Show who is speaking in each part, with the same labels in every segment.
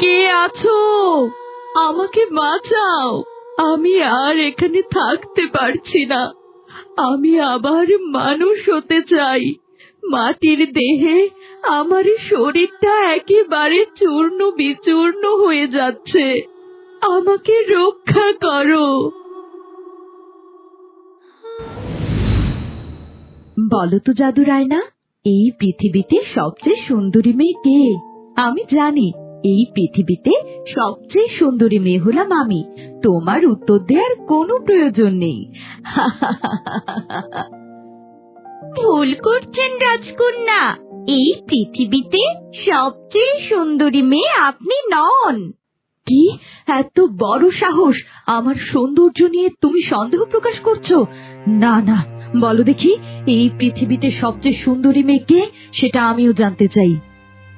Speaker 1: কে আছো? আমাকে বাঁচাও। আমি আর এখানে থাকতে পারছি না। আমি আবার মানুষ হতে চাই। মাটির দেহে আমার শরীরটা একেবারে চূর্ণ বিচূর্ণ হয়ে যাচ্ছে। আমাকে রক্ষা করো। বলো তো জাদু রায়না এই পৃথিবীতে সবচেয়ে সুন্দরী মেয়ে কে? আমি জানি। এই পৃথিবীতে সবচেয়ে সুন্দরী মেয়ে হলাম আমি। তোমার উত্তর দেওয়ার কোনো প্রয়োজন নেই। ভুল করছেন রাজকন্যা। এই পৃথিবীতে সবচেয়ে সুন্দরী মেয়ে আপনি নন। কি? এত বড় সাহস! আমার সৌন্দর্য নিয়ে তুমি সন্দেহ প্রকাশ করছ? না না, বলো দেখি, এই পৃথিবীতে সবচেয়ে সুন্দরী মেয়ে কে? সেটা আমিও জানতে চাই।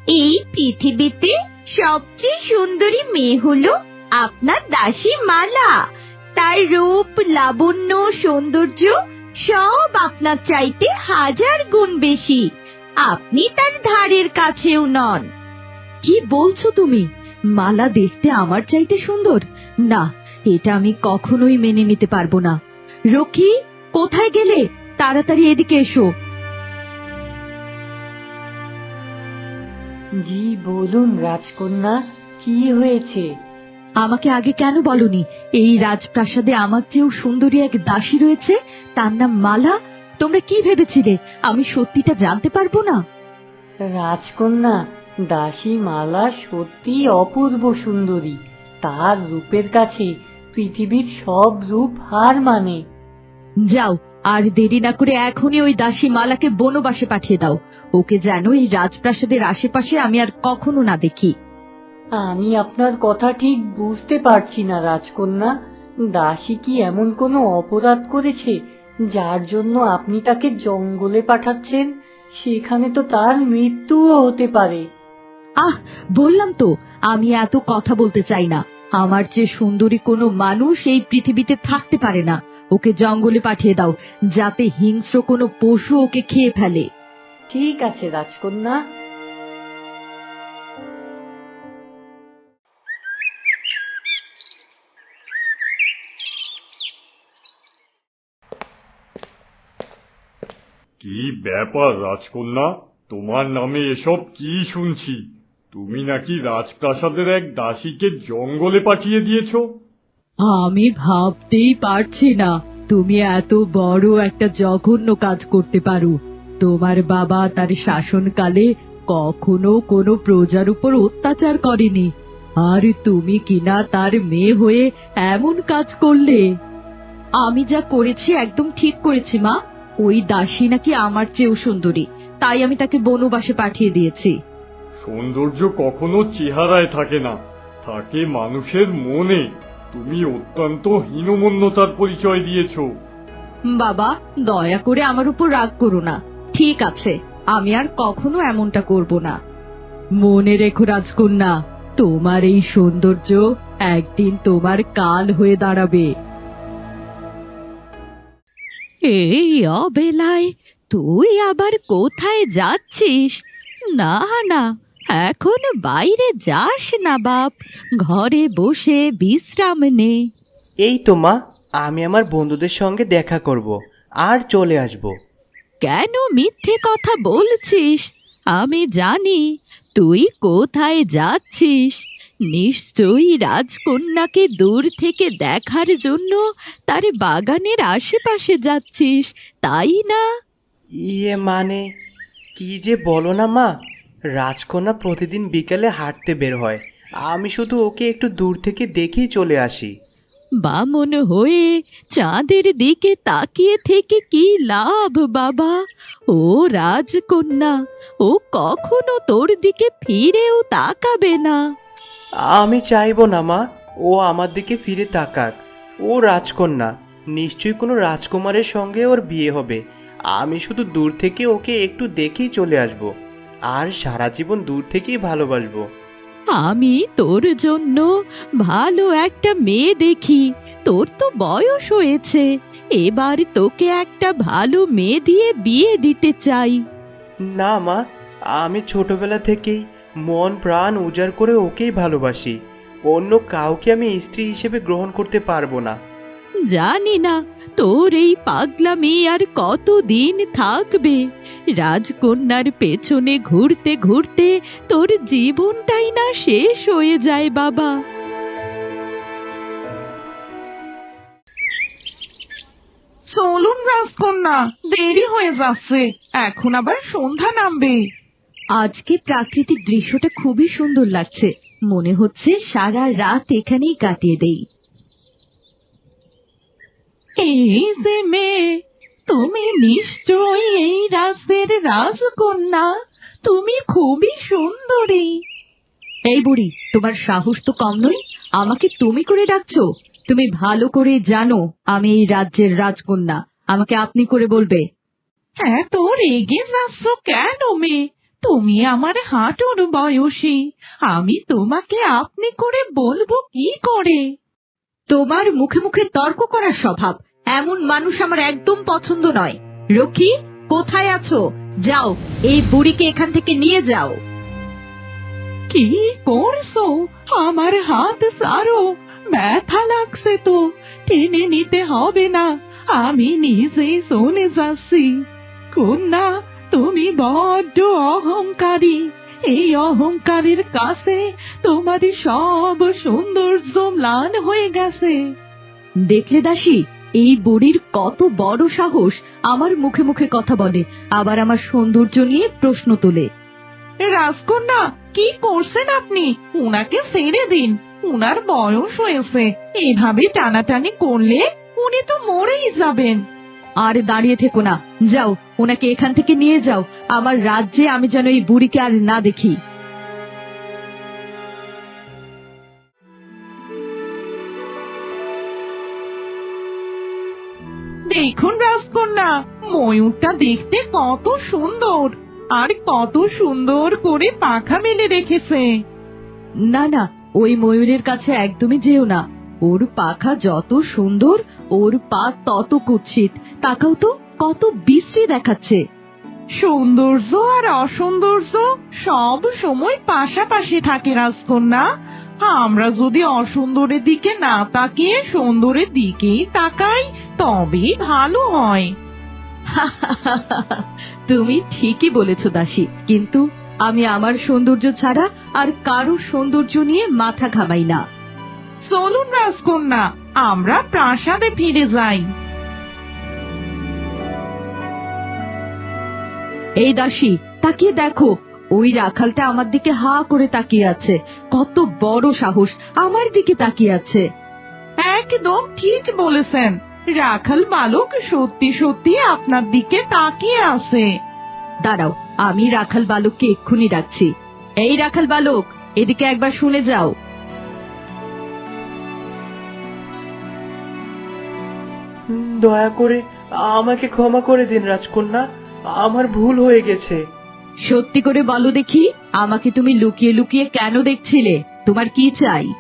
Speaker 1: এই পৃথিবীতে সবচেয়ে সুন্দরী মেয়ে হলো আপনার দাসী মালা। তার রূপ, লাবণ্য, সৌন্দর্য সব আপনার চাইতে হাজার গুণ বেশি। আপনি তার ধারের কাছেও নন। কি বলছো তুমি? মালা দেখতে আমার চাইতে সুন্দর? না, এটা আমি কখনোই মেনে নিতে পারব না। রকি, কোথায় গেলে? তাড়াতাড়ি এদিকে এসো।
Speaker 2: জি বলুন রাজকন্যা কি হয়েছে?
Speaker 1: আমাকে আগে কেন বলনি? এই রাজপ্রাসাদে আমার চেয়েও সুন্দরী এক দাসী রয়েছে তার নাম মালা। তোমরা কি ভেবেছিলে? আমি সত্যিটা জানতে পারব না।
Speaker 2: রাজকন্যা দাসী মালা সত্যি অপূর্ব সুন্দরী। তার রূপের কাছে পৃথিবীর সব রূপ হার মানে।
Speaker 1: যাও আর দেরি না করে এখনই ওই দাসী মালাকে বনবাসে পাঠিয়ে দাও। ওকে যেন এই রাজপ্রাসাদের আশেপাশে আমি আর কখনো না দেখি।
Speaker 2: আমি আপনার কথা ঠিক বুঝতে পারছি না রাজকন্যা। দাসী কি এমন কোনো অপরাধ করেছে যার জন্য আপনি তাকে জঙ্গলে পাঠাচ্ছেন? সেখানে তো তার মৃত্যুও হতে পারে।
Speaker 1: আহ বললাম তো আমি এত কথা বলতে চাই না। আমার চেয়ে সুন্দরী কোনো মানুষ এই পৃথিবীতে থাকতে পারে না। ওকে জঙ্গলে পাঠিয়ে দাও যাতে হিংস্র কোনো পশু ওকে খেয়ে ফেলে।
Speaker 2: ঠিক আছে রাজকন্যা।
Speaker 3: কি ব্যাপার রাজকন্যা? তোমার নামে এসব কি শুনছি? তুমি নাকি রাজপ্রাসাদের এক দাসীকে জঙ্গলে পাঠিয়ে দিয়েছ?
Speaker 1: আমি ভাবতেই পারছি না, তুমি এত বড় একটা জঘন্য কাজ করতে পারো। তোমার বাবা তার শাসনকালে কখনো কোনো প্রজার উপর অত্যাচার করেনি। আর তুমি কিনা তার মেয়ে হয়ে এমন কাজ করলে? আমি যা করেছি একদম ঠিক করেছি, মা। ওই দাসী নাকি আমার চেয়েও সুন্দরী, তাই আমি তাকে বনবাসে পাঠিয়ে দিয়েছি।
Speaker 3: সৌন্দর্য কখনো চেহারায় থাকে না, থাকে মানুষের মনে। তুমি অত্যন্ত হীনমন্যতার পরিচয় দিয়েছ।
Speaker 1: বাবা দয়া করে আমার উপর রাগ করো না। ঠিক আছে আমি আর কখনো এমনটা করব না। মনে রেখো রাজকন্যা তোমার এই সৌন্দর্য একদিন তোমার কাল হয়ে দাঁড়াবে।
Speaker 4: এই অবেলায় তুই আবার কোথায় যাচ্ছিস? না না এখন বাইরে যাস না বাপ। ঘরে বসে বিশ্রাম নে।
Speaker 5: এই তো মা আমি আমার বন্ধুদের সঙ্গে দেখা করব আর চলে আসব।
Speaker 4: কেন মিথ্যে কথা বলছিস? আমি জানি তুই কোথায় যাচ্ছিস? নিশ্চয়ই রাজকন্যাকে দূর থেকে দেখার জন্য তার বাগানের আশেপাশে যাচ্ছিস তাই না?
Speaker 5: ইয়ে মানে কি যে বলো না মা রাজকন্যা প্রতিদিন বিকেলে হাঁটতে বের হয়। আমি শুধু ওকে একটু দূর থেকে দেখেই চলে আসি।
Speaker 4: বামন হয়ে চাঁদের দিকে তাকিয়ে থেকে কি লাভ বাবা? ও রাজকন্যা ও কখনো তোর দিকে ফিরেও তাকাবে না।
Speaker 5: আমি চাইব না মা ও আমার দিকে ফিরে তাকাক। ও রাজকন্যা নিশ্চয়ই কোনো রাজকুমারের সঙ্গে ওর বিয়ে হবে। আমি শুধু দূর থেকে ওকে একটু দেখেই চলে আসব। আর সারা জীবন দূর থেকেই ভালোবাসবো।
Speaker 4: আমি তোর জন্য ভালো একটা মেয়ে দেখি। তোর তো বয়স হয়েছে। এবার তোকে একটা ভালো মেয়ে দিয়ে বিয়ে দিতে চাই।
Speaker 5: না মা আমি ছোটবেলা থেকেই মন প্রাণ উজাড় করে ওকেই ভালোবাসি। অন্য কাউকে আমি স্ত্রী হিসেবে গ্রহণ করতে পারব না।
Speaker 4: জানি না তোর এই পাগলা মেয়ে আর কতদিন থাকবে? রাজকন্যার পেছনে ঘুরতে ঘুরতে তোর জীবনটাই না শেষ হয়ে যায় বাবা।
Speaker 6: চলুন রাজকন্যা দেরি হয়ে যাচ্ছে। এখন আবার সন্ধ্যা নামবে।
Speaker 1: আজকে প্রাকৃতিক দৃশ্যটা খুবই সুন্দর লাগছে। মনে হচ্ছে সারা রাত এখানেই কাটিয়ে দেই।
Speaker 6: এই যে মেয়ে তুমি নিশ্চয়ই এই রাজ্যের রাজকন্যা। তুমি খুবই সুন্দরী।
Speaker 1: এই বুড়ি, তোমার সাহস তো কম নয়। আমাকে তুমি করে ডাকছো। তুমি ভালো করে জানো আমি এই রাজ্যের রাজকন্যা। আমাকে আপনি করে বলবে।
Speaker 6: এত রেগে যাচ্ছ কেন মেয়ে? তুমি আমার হাঁটুর বয়সী। আমি তোমাকে আপনি করে বলব কি করে?
Speaker 1: তোমার মুখে মুখে তর্ক করার স্বভাব। এমন মানুষ আমার একদম পছন্দ নয়। রকি কোথায় আছো? যাও এই বুড়িকে এখান থেকে নিয়ে যাও।
Speaker 6: কি করছ? আমার হাত সারো। ব্যথা লাগছে তো। টেনে নিতে হবে না। আমি নিজেই চলে যাচ্ছি। কন্যা তুমি বড্ড অহংকারী। এই অহংকারের কাছে তোমাদের সব সৌন্দর্য ম্লান হয়ে গেছে।
Speaker 1: দেখলে দাসী এই বুড়ির কত বড় সাহস আমার মুখে মুখে কথা বলে আবার আমার সৌন্দর্য নিয়ে প্রশ্ন তোলে।
Speaker 6: রাজকন্যা কি করছেন আপনি? উনাকে ছেড়ে দিন। উনার বয়স হয়েছে। এভাবে টানাটানি করলে উনি তো মরেই যাবেন।
Speaker 1: আর দাঁড়িয়ে থেকো না। যাও ওনাকে এখান থেকে নিয়ে যাও। আমার রাজ্যে আমি যেন এই বুড়িকে আর না দেখি।
Speaker 6: দেখুন রাজকন্যা ময়ূরটা দেখতে কত সুন্দর। আর কত সুন্দর করে পাখা মেলে রেখেছে।
Speaker 1: না না ওই ময়ূরের কাছে একদমই যেও না। ওর পাখা যত সুন্দর ওর পা তত কুৎসিত। তাকাও তো কত বিশ্রী দেখাচ্ছে।
Speaker 6: সৌন্দর্য আর অসৌন্দর্য সব সময় পাশাপাশি থাকে রাজকন্যা। আমরা যদি অসুন্দরের দিকে না তাকিয়ে সুন্দরের দিকেই তাকাই তবেই ভালো হয়।
Speaker 1: তুমি ঠিকই বলেছ দাসী, কিন্তু আমি আমার সৌন্দর্য ছাড়া আর কারও সৌন্দর্য নিয়ে মাথা ঘামাই না।
Speaker 6: চলুন রাজকন্যা, আমরা প্রাসাদে ফিরে যাই।
Speaker 1: এই দাসী, তাকিয়ে দেখো ওই রাখালটা আমার দিকে হা করে তাকিয়ে আছে। কত বড় সাহস আমার দিকে তাকিয়ে আছে।
Speaker 6: একদম ঠিক বলেছেন। রাখাল বালক সত্যি সত্যি আপনার দিকে তাকিয়ে আছে।
Speaker 1: দাঁড়াও, আমি রাখাল বালককে এক্ষুনি ডাকছি। এই রাখাল বালক, এদিকে একবার শুনে যাও।
Speaker 5: দয়া করে আমাকে ক্ষমা করে দিন রাজকন্যা। আমার ভুল হয়ে গেছে।
Speaker 1: সত্যি করে বলো দেখি আমাকে তুমি লুকিয়ে লুকিয়ে কেন দেখছিলে? তোমার কি চাই?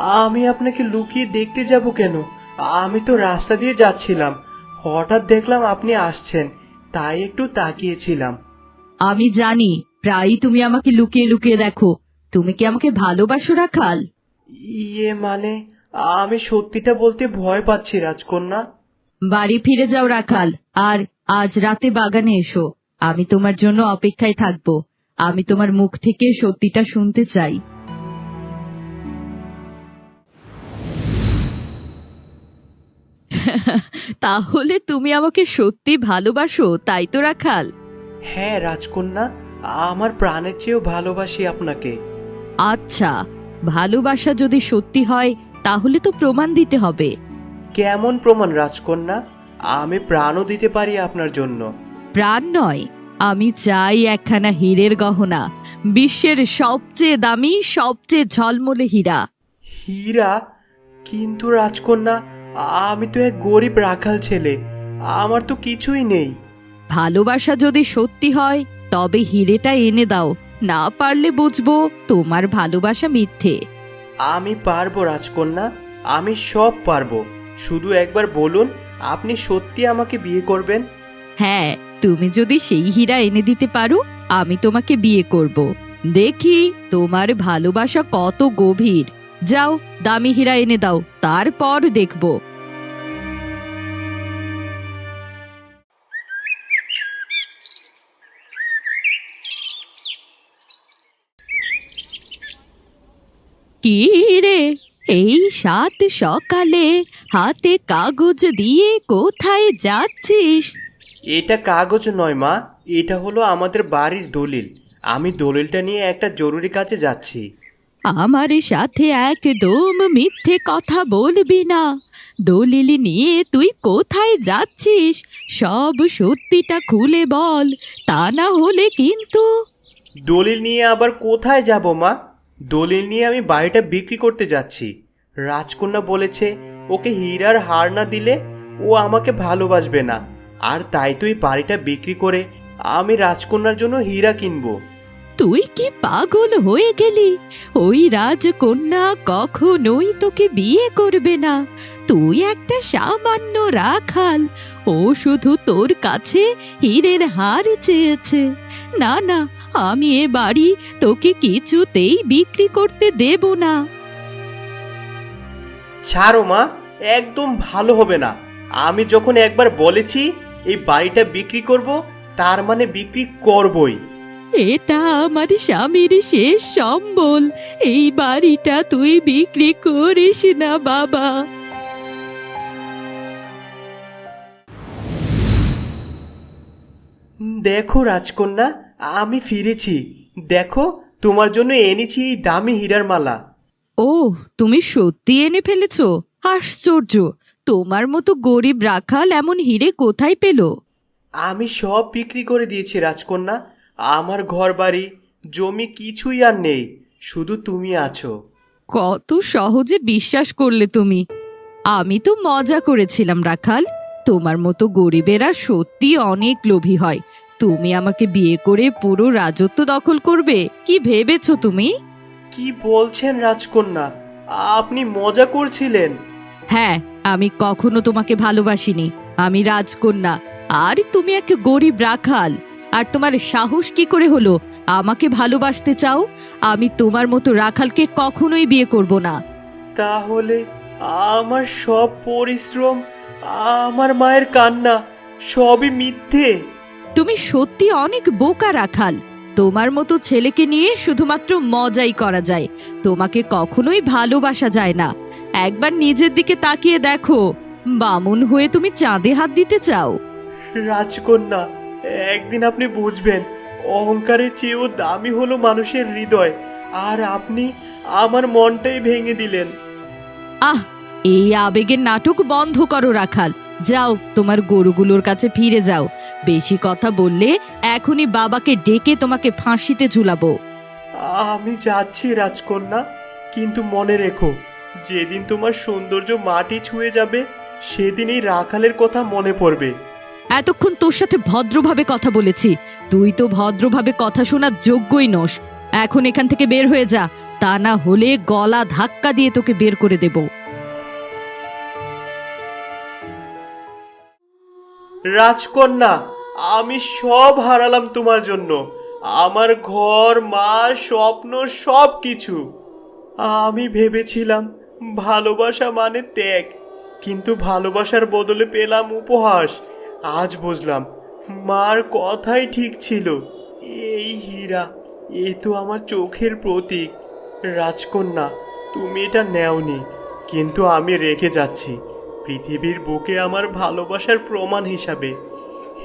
Speaker 5: আমি আপনাকে লুকিয়ে দেখতে যাব কেন? আমি তো রাস্তা দিয়ে যাচ্ছিলাম। হঠাৎ দেখলাম আপনি আসছেন তাই একটু তাকিয়েছিলাম।
Speaker 1: আমি জানি প্রায়ই তুমি আমাকে লুকিয়ে লুকিয়ে দেখো। তুমি কি আমাকে ভালোবাসো রাখাল?
Speaker 5: ইয়ে মানে আমি সত্যিটা বলতে ভয় পাচ্ছি রাজকন্যা।
Speaker 1: বাড়ি ফিরে যাও রাখাল আর আজ রাতে বাগানে এসো। আমি তোমার জন্য অপেক্ষায় থাকব। আমি তোমার মুখ থেকে সত্যিটা শুনতে চাই।
Speaker 4: তাহলে তুমি আমাকে সত্যি ভালোবাসো তাই তো রাখাল?
Speaker 5: হ্যাঁ রাজকন্যা আমার প্রাণের চেয়েও ভালোবাসি আপনাকে।
Speaker 4: আচ্ছা ভালোবাসা যদি সত্যি হয় তাহলে তো প্রমাণ দিতে হবে।
Speaker 5: কেমন প্রমাণ রাজকন্যা? আমি প্রাণও দিতে পারি আপনার জন্য।
Speaker 4: প্রাণ নয় আমি চাই একখানা হীরের গহনা বিশ্বের সবচেয়ে দামি সবচেয়ে ঝলমলে হীরা।
Speaker 5: হীরা? কিন্তু রাজকন্যা আমি তো এক গরিব রাখাল ছেলে আমার তো কিছুই নেই।
Speaker 4: ভালোবাসা যদি সত্যি হয় তবে হিরেটা এনে দাও না পারলে বুঝব তোমার ভালোবাসা মিথ্যে।
Speaker 5: আমি পারব রাজকন্যা আমি সব পারব শুধু একবার বলুন আপনি সত্যি আমাকে বিয়ে করবেন?
Speaker 4: হ্যাঁ তুমি যদি সেই হীরা এনে দিতে পারো, আমি তোমাকে বিয়ে করব। দেখি তোমার ভালোবাসা কত গভীর। যাও, দামি হীরা এনে দাও, তারপর দেখব। কি রে, এই সাত সকালে হাতে কাগজ দিয়ে কোথায় যাচ্ছিস?
Speaker 5: এটা কাগজ নয় মা। এটা হলো আমাদের বাড়ির দলিল। আমি দলিলটা নিয়ে একটা জরুরি কাজে যাচ্ছি।
Speaker 4: আমার সাথে একদম মিথ্যে কথা বলবি না। দলিল নিয়ে তুই কোথায় যাচ্ছিস? সব সত্যিটা খুলে বল তা না হলে কিন্তু।
Speaker 5: দলিল নিয়ে আবার কোথায় যাব মা? দলিল নিয়ে আমি বাড়িটা বিক্রি করতে যাচ্ছি। রাজকন্যা বলেছে ওকে হীরার হার না দিলে ও আমাকে ভালোবাসবে না। আর তাই তুই বাড়িটা বিক্রি করে আমি রাজকন্যার জন্য হীরা কিনবো।
Speaker 4: তুই কি পাগল হয়ে গেলি? ওই রাজকন্যা কখনোই তোকে বিয়ে করবে না। তুই একটা সামান্য রাখাল। ও শুধু তোর কাছে হীরের হার চেয়েছে। না না আমি এ বাড়ি তোকে কিছুতেই বিক্রি করতে দেব না।
Speaker 5: ছাড়ো মা একদম ভালো হবে না। আমি যখন একবার বলেছি এই বাড়িটা বিক্রি করব তার মানে বিক্রি করবই।
Speaker 4: এটা আমার স্বামীর শেষ সম্বল। এই বাড়িটা তুই বিক্রি করিস না বাবা।
Speaker 5: দেখো রাজকন্যা আমি ফিরেছি। দেখো তোমার জন্য এনেছি এই দামি হীরার মালা।
Speaker 4: ও তুমি সত্যি এনে ফেলেছো? আশ্চর্য! তোমার মতো গরিব রাখাল এমন হিরে কোথায় পেল?
Speaker 5: আমি সব বিক্রি করে দিয়েছি রাজকন্যা। আমার ঘর বাড়ি জমি কিছুই আর নেই শুধু তুমি আছো।
Speaker 4: কত সহজে বিশ্বাস করলে তুমি। আমি তো মজা করেছিলাম রাখাল। তোমার মতো গরিবেরা সত্যি অনেক লোভী হয়। তুমি আমাকে বিয়ে করে পুরো রাজত্ব দখল করবে কি ভেবেছো তুমি?
Speaker 5: কি বলছেন রাজকন্যা? আপনি মজা করছিলেন।
Speaker 4: হ্যাঁ আমি কখনো তোমাকে ভালোবাসিনি। আমি রাজকন্যা। আর তুমি এক গরিব রাখাল। আর তোমার সাহস কি করে হলো? আমাকে ভালোবাসতে চাও? আমি তোমার মতো রাখালকে কখনোই বিয়ে করব না।
Speaker 5: তাহলে আমার সব পরিশ্রম আমার মায়ের কান্না সবই মিথ্যে।
Speaker 4: তুমি সত্যি অনেক বোকা রাখাল। তোমার মতো ছেলেকে নিয়ে শুধুমাত্র মজাই করা যায়। তোমাকে কখনোই ভালোবাসা যায় না। একবার নিজের দিকে তাকিয়ে দেখো। বামুন হয়ে তুমি চাঁদে হাত দিতে চাও।
Speaker 5: রাজকন্যা একদিন আপনি বুঝবেন অহংকারের চেয়েও দামি হলো মানুষের হৃদয় আর আপনি আমার মনটাই ভেঙে দিলেন।
Speaker 4: আহ এই আবেগের নাটক বন্ধ করো রাখাল। যাও তোমার গরুগুলোর কাছে ফিরে যাও। বেশি কথা বললে এখনই বাবাকে ডেকে তোমাকে ফাঁসিতে ঝুলাবো।
Speaker 5: আমি যাচ্ছি রাজকন্যা কিন্তু মনে রেখো যেদিন তোমার সৌন্দর্য মাটি ছুঁয়ে যাবে সেদিন এই রাখালের কথা মনে পড়বে।
Speaker 4: এতক্ষণ তোর সাথে ভদ্রভাবে কথা বলেছি। তুই তো ভদ্রভাবে কথা শোনার যোগ্যই নস। এখন এখান থেকে বের হয়ে যা। তা না হলে গলা ধাক্কা দিয়ে তোকে বের করে দেব।
Speaker 5: রাজকন্যা আমি সব হারালাম তোমার জন্য। আমার ঘর মা স্বপ্ন সব কিছু আমি ভেবেছিলাম ভালোবাসা মানে ত্যাগ। কিন্তু ভালোবাসার বদলে পেলাম উপহাস। আজ বুঝলাম, মার কথাই ঠিক ছিল। এই হীরা, এ তো আমার চোখের প্রতীক। রাজকন্যা, তুমি এটা নেওনি, কিন্তু আমি রেখে যাচ্ছি। পৃথিবীর বুকে আমার ভালোবাসার প্রমাণ হিসাবে।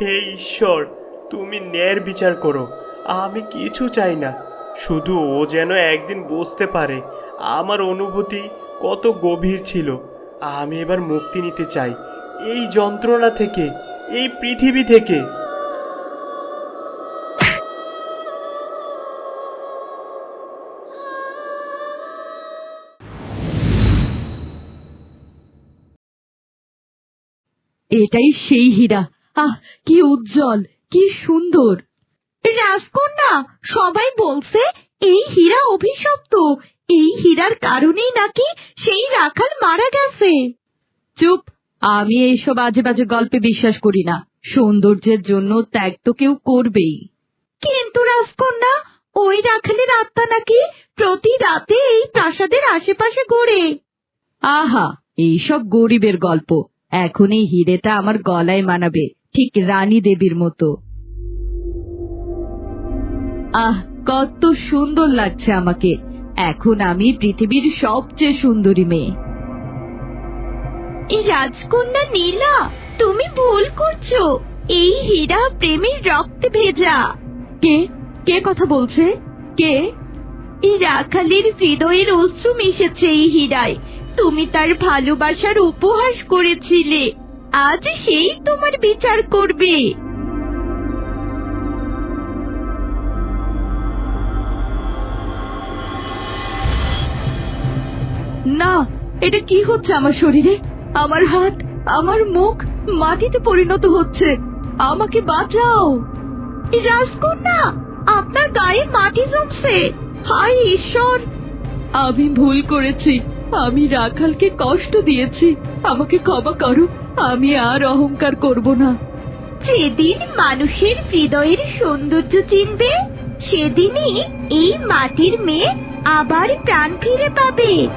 Speaker 5: হে ঈশ্বর, তুমি ন্যায়ের বিচার করো। আমি কিছু চাই না, শুধু ও যেন একদিন বুঝতে পারে। আমার অনুভূতি কত গভীর ছিল। আমি এবার মুক্তি নিতে চাই। এই যন্ত্রণা থেকে, এই পৃথিবী থেকে।
Speaker 1: এটাই সেই হীরা। আহ, কি উজ্জ্বল, কি সুন্দর। রাজকন্যা, সবাই বলছে, এই হীরা অভিশপ্ত। এই হীরার কারণেই নাকি সেই রাখাল মারা গেছে। চুপ, আমি এইসব আজে বাজে গল্পে বিশ্বাস করি না। সৌন্দর্যের জন্য ত্যাগ তো কেউ করবেই। কিন্তু রাজকন্যা, ওই রাখালের আত্মা নাকি প্রতি রাতে এই প্রাসাদের আশেপাশে ঘোরে। আহা, এইসব গরিবের গল্প। এখন এই হিরেটা আমার গলায় মানাবে, ঠিক রানী দেবীর মতো। আহ, কত সুন্দর লাগছে আমাকে। এখন আমি পৃথিবীর সবচেয়ে সুন্দরী মেয়ে। এই রাজকন্যা নীলা, তুমি ভুল করছ। এই হীরা প্রেমের রক্তে ভেজা। কে? কে কথা বলছে? কে? এই রাখালের হৃদয়ের অশ্রু মিশেছে এই হীরায়। তুমি তার ভালোবাসার উপহাস করেছিলে। আজ সেই তোমার বিচার করবে। না, এটা কি হচ্ছে আমার শরীরে? আমার হাত, আমার মুখ, মাটিতে পরিণত হচ্ছে। আমাকে বাঁচাও। রাজকন্যা, আপনার গায়ে মাটি জমছে। হায় ঈশ্বর! আমি ভুল করেছি। আমি রাখালকে কষ্ট দিয়েছি। আমাকে ক্ষমা করো। আমি আর অহংকার করব না। যেদিন মানুষের হৃদয়ের সৌন্দর্য চিনবে, সেদিনই এই মাটির মেয়ে আবার প্রাণ ফিরে পাবে।